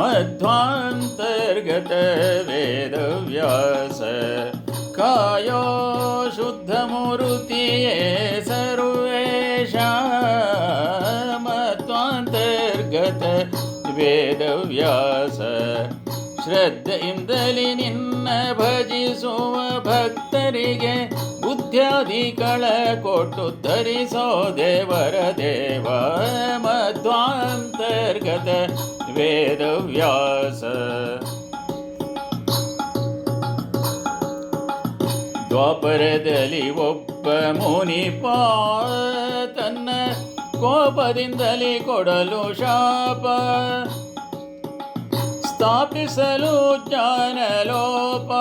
मध्वान्तर्गत वेदव्यास कायो शुद्धमूर्तिये सर्वेषा ಮಧ್ವಾಂತರ್ಗತ ವೇದವ್ಯಾಸ ಶ್ರದ್ಧೆಯಿಂದಲೇ ನಿನ್ನ ಭಜಿಸುವ ಭಕ್ತರಿಗೆ ಬುದ್ಧ್ಯಾದಿಗಳ ಕೊಟ್ಟು ಧರಿಸೋ ದೇವರ ದೇವ ಮಧ್ವಾಂತರ್ಗತ ವೇದವ್ಯಾಸ. ದ್ವಾಪರದಲ್ಲಿ ಒಬ್ಬ ಮುನಿಪ ತನ್ನ ಕೋಪದಿಂದಲೇ ಕೊಡಲು ಶಾಪ. ಸ್ಥಾಪಿಸಲು ಜ್ಞಾನಲೋಪ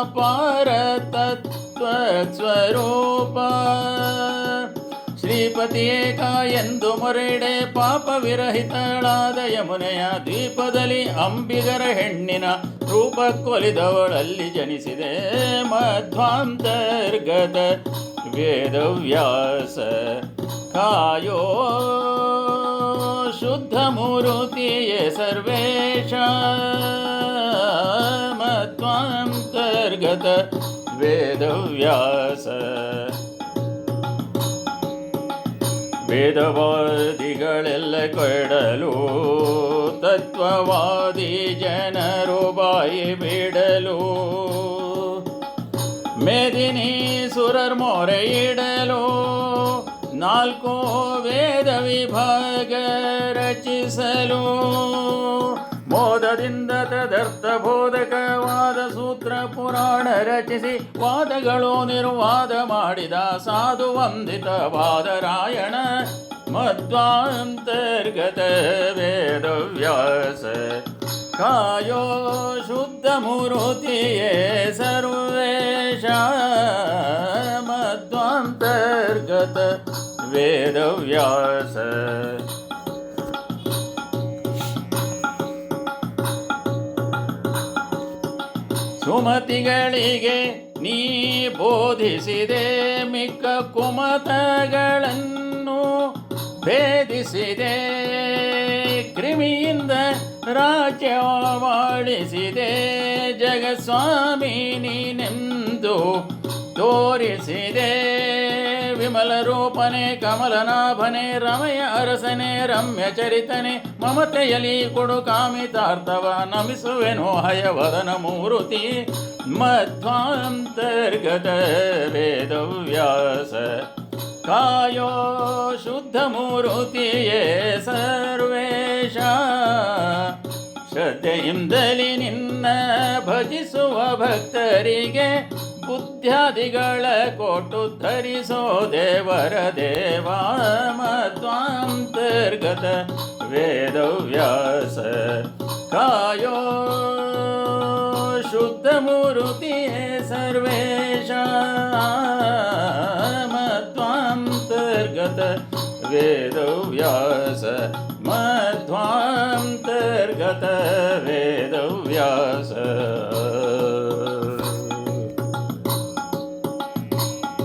ಅಪಾರ ತತ್ವ ಸ್ವರೂಪ. ಶ್ರೀಪತಿಯೇಕ ಎಂದು ಮೊರೆಡೆ ಪಾಪ ವಿರಹಿತಳಾದ ಯಮುನೆಯ ದ್ವೀಪದಲ್ಲಿ ಅಂಬಿಗರ ಹೆಣ್ಣಿನ ರೂಪ ಕೊಲಿದವಳಲ್ಲಿ ಜನಿಸಿದೆ ಮಧ್ವಾಂತರ್ಗತ ವೇದವ್ಯಾಸ. ಕಾಯೋ ಶುದ್ಧ ಮೂರುತಿಯೇ ಸರ್ವೇಶ. ಮಧ್ವಾಂತರ್ಗತ ವೇದವ್ಯಾಸ. ವೇದವಾದಿಗಳೆಲ್ಲ ಕೊಡಲು ತತ್ವವಾದಿ ಜನರು ಬಾಯಿ ಬಿಡಲು. ಮೇದಿನಿ ಸುರರ್ ಮೊರೆ ಇಡಲು ನಾಲ್ಕು ವೇದ ವಿಭಾಗ ರಚಿಸಲು. ಮೋದದಿಂದ ತದರ್ಥ ಬೋಧಕವಾದ ಸೂತ್ರ ಪುರಾಣ ರಚಿಸಿ ವಾದಗಳು ನಿರ್ವಾದ ಮಾಡಿದ ಸಾಧು ವಂದಿತವಾದ ರಾಯಣ ಮಧ್ವಾಂತರ್ಗತ ವೇದವ್ಯಾಸ ಕಾಯೋ ಶುದ್ಧ ಮೂರುತಿಯೇ ಸರ್ವೇಶ. ಮಧ್ವಾಂತರ್ಗತ ವೇದವ್ಯಾಸ ಸುಮತಿಗಳಿಗೆ ನೀ ಬೋಧಿಸಿದೆ ಮಿಕ್ಕ ಕುಮತಗಳನ್ನು ಭೇದಿಸಿದೆ. ಕ್ರಿಮಿಯಿಂದ ರಾಜ್ಯವಾಳಿಸಿದೆ ಜಗಸ್ವಾಮಿ ನೀನೆಂದು ತೋರಿಸಿದೆ. ವಿಮಲ ರೂಪನೆ ಕಮಲನಾಭನೆ, ರಮಯ ಅರಸನೆ, ರಮ್ಯ ಚರಿತನೆ, ಮಮತೆಯಲಿ ಕೊಡು ಕಾಮಿತಾರ್ಥವ, ನಮಿಸುವೆನೋ ಹಯವದನ ಮೂರುತಿ. ಮಧ್ವಾಂತರ್ಗತ ವೇದವ್ಯಾಸ, ಕಾಯೋ ಶುದ್ಧ ಮೂರುತಿಯೇ ಸರ್ವೇಶ. ಶ್ರದ್ಧೆಯಿಂದಲಿ ನಿನ್ನ ಭಜಿಸುವ ಭಕ್ತರಿಗೆ ಬುದ್ಧ್ಯಾದಿಗಳ ಕೊಟ್ಟು ಧರಿಸೋ ದೇವರ ದೇವ ಮಧ್ವಾಂತರ್ಗತ ವೇದವ್ಯಾಸ ಕಾಯೋ ಶುದ್ಧ ಮೂರುತಿಯೇ ಸರ್ವೇಶ ಮಧ್ವಾಂತರ್ಗತ ವೇದವ್ಯಾಸ ಮಧ್ವಾಂತರ್ಗತ ವೇದವ್ಯಾಸ